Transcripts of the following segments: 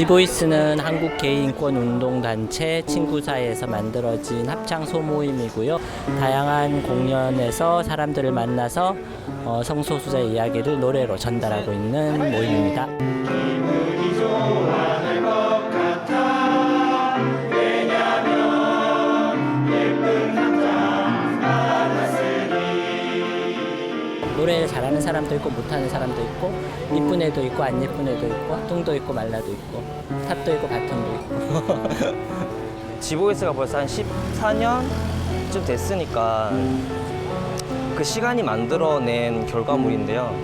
지보이스는 한국 개인권 운동 단체 친구사에서 만들어진 합창 소모임이고요. 다양한 공연에서 사람들을 만나서 어, 성소수자의 이야기를 노래로 전달하고 있는 모임입니다. 노래 잘하는 사람도 있고 못하는 사람도 있고 이쁜 애도 있고 안 예쁜 애도 있고 뚱도 있고 말라도 있고 탑도 있고 바텀도 있고 지보이스가 벌써 한 14년쯤 됐으니까 그 시간이 만들어낸 결과물인데요.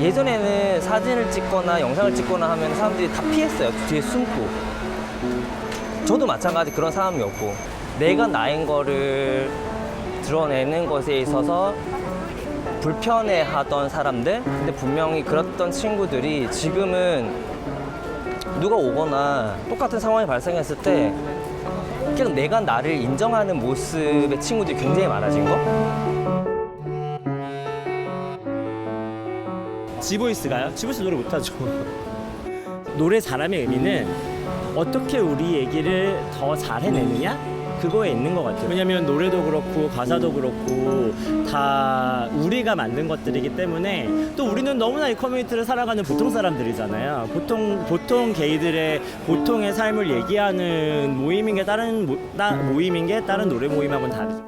예전에는 사진을 찍거나 영상을 찍거나 하면 사람들이 다 피했어요. 뒤에 숨고. 저도 마찬가지 그런 사람이었고 내가 나인 거를 드러내는 것에 있어서 불편해하던 사람들 근데 분명히 그랬던 친구들이 지금은 누가 오거나 똑같은 상황이 발생했을 때 그냥 내가 나를 인정하는 모습의 친구들이 굉장히 많아진 거? 지보이스가요? 지보이스 노래 못하죠. 노래 잘함의 의미는 어떻게 우리 얘기를 더 잘 해내느냐? 그거에 있는 것 같아요. 왜냐면 노래도 그렇고 가사도 그렇고 다 우리가 만든 것들이기 때문에 또 우리는 너무나 이 커뮤니티를 살아가는 보통 사람들이잖아요. 보통 보통 게이들의 보통의 삶을 얘기하는 모임인 게 다른 모, 따, 모임인 게 다른 노래 모임하고는 다르죠.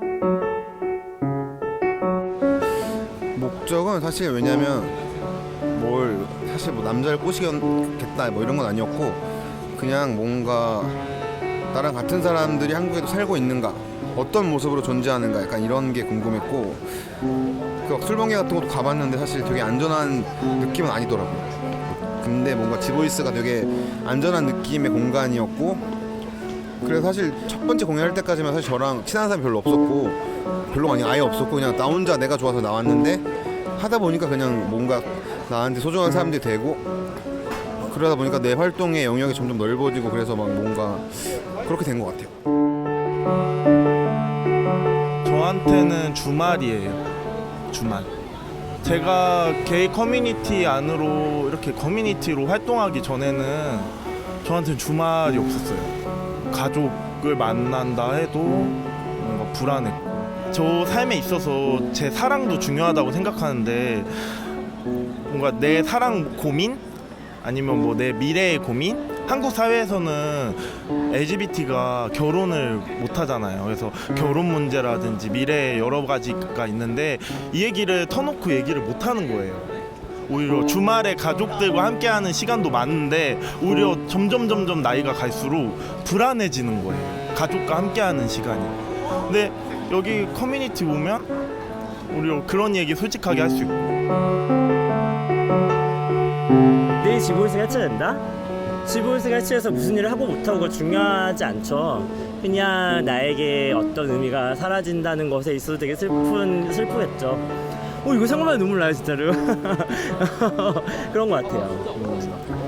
목적은 사실 왜냐면 뭘 사실 뭐 남자를 꼬시겠다 뭐 이런 건 아니었고 그냥 뭔가 나랑 같은 사람들이 한국에도 살고 있는가? 어떤 모습으로 존재하는가? 약간 이런 게 궁금했고 그 술번개 같은 것도 가봤는데 사실 되게 안전한 느낌은 아니더라고요. 근데 뭔가 지보이스가 되게 안전한 느낌의 공간이었고 그래서 사실 첫 번째 공연할 때까지만 사실 저랑 친한 사람이 별로 없었고 별로 아니 아예 없었고 그냥 나 혼자 내가 좋아서 나왔는데 하다 보니까 그냥 뭔가 나한테 소중한 사람들이 되고 그러다 보니까 내 활동의 영역이 점점 넓어지고 그래서 막 뭔가 그렇게 된 것 같아요. 저한테는 주말이에요. 주말. 제가 게이 커뮤니티 안으로 이렇게 커뮤니티로 활동하기 전에는 저한테는 주말이 없었어요. 가족을 만난다 해도 뭔가 불안했고. 저 삶에 있어서 제 사랑도 중요하다고 생각하는데 뭔가 내 사랑 고민 아니면 뭐 내 미래의 고민 한국 사회에서는 LGBT가 결혼을 못 하잖아요. 그래서 결혼 문제라든지 미래의 여러 가지가 있는데 이 얘기를 터놓고 얘기를 못 하는 거예요. 오히려 주말에 가족들과 함께하는 시간도 많은데 오히려 점점 점점 나이가 갈수록 불안해지는 거예요. 가족과 함께하는 시간이. 근데 여기 커뮤니티 오면 오히려 그런 얘기 솔직하게 할 수 있고 내일 지보이스가 해체된다? 지보이스가 해체해서 무슨 일을 하고 못하고 그거 중요하지 않죠. 그냥 나에게 어떤 의미가 사라진다는 것에 있어서 되게 슬픈 슬프겠죠. 어 이거 생각만 눈물 나요 진짜로. 그런 것 같아요. 음.